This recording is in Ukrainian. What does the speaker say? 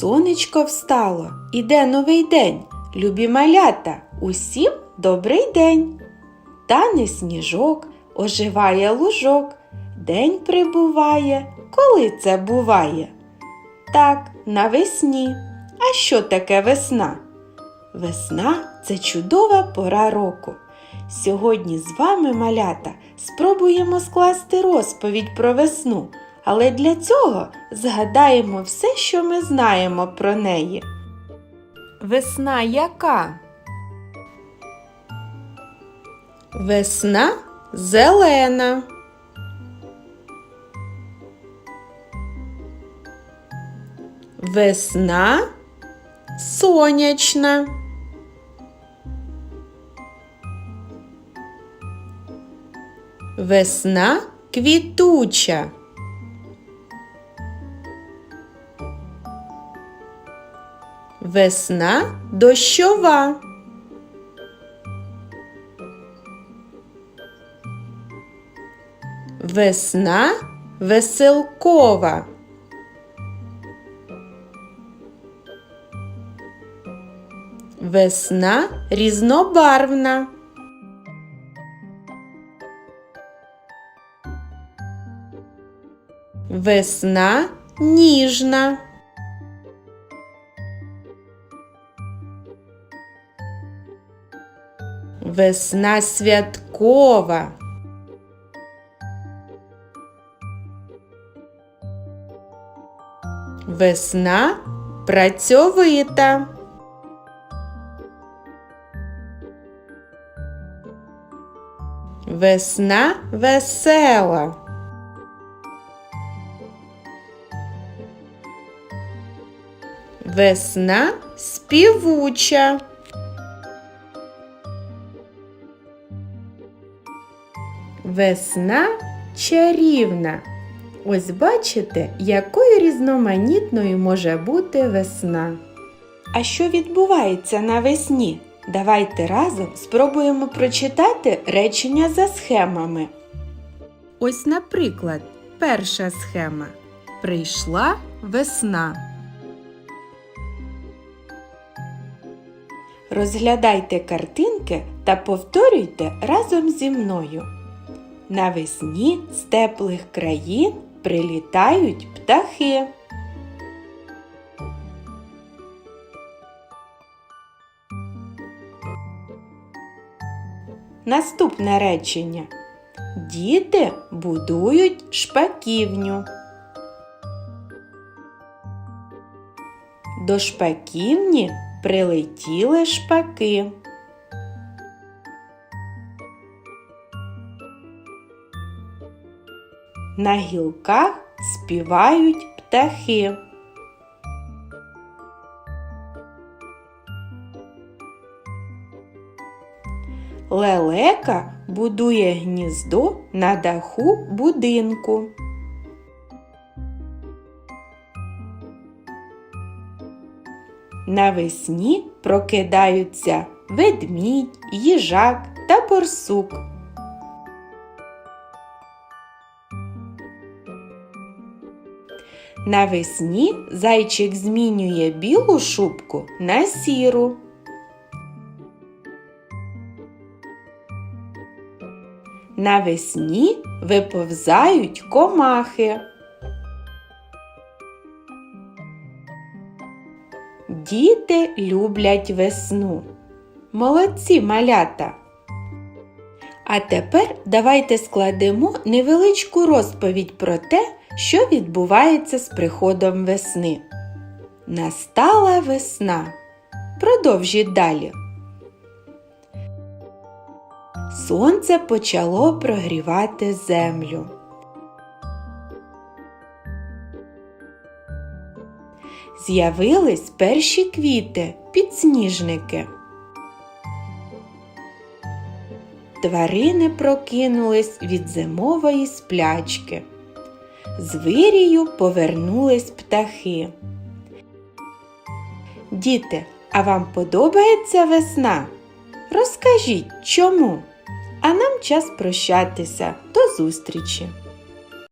Сонечко встало, іде новий день. Любі малята, усім добрий день. Тане сніжок, оживає лужок, день прибуває, коли це буває? Так, навесні. А що таке весна? Весна це чудова пора року. Сьогодні з вами, малята, спробуємо скласти розповідь про весну, але для цього згадаємо все, що ми знаємо про неї. Весна яка? Весна зелена. Весна сонячна. Весна квітуча. Весна дощова. Весна веселкова. Весна різнобарвна. Весна ніжна. Весна святкова. Весна працьовита. Весна весела. Весна співуча. Весна чарівна. Ось бачите, якою різноманітною може бути весна. А що відбувається навесні? Давайте разом спробуємо прочитати речення за схемами. Ось, наприклад, перша схема. Прийшла весна. Розглядайте картинки та повторюйте разом зі мною. Навесні з теплих країн прилітають птахи. Наступне речення. Діти будують шпаківню. До шпаківні прилетіли шпаки. На гілках співають птахи. Лелека будує гніздо на даху будинку. Навесні прокидаються ведмідь, їжак та борсук. Навесні зайчик змінює білу шубку на сіру. Навесні виповзають комахи. Діти люблять весну. Молодці малята. А тепер давайте складемо невеличку розповідь про те, що відбувається з приходом весни. Настала весна. Продовжіть далі. Сонце почало прогрівати землю. З'явились перші квіти, підсніжники. Тварини прокинулись від зимової сплячки. З вирію повернулись птахи. Діти, а вам подобається весна? Розкажіть чому? А нам час прощатися. До зустрічі!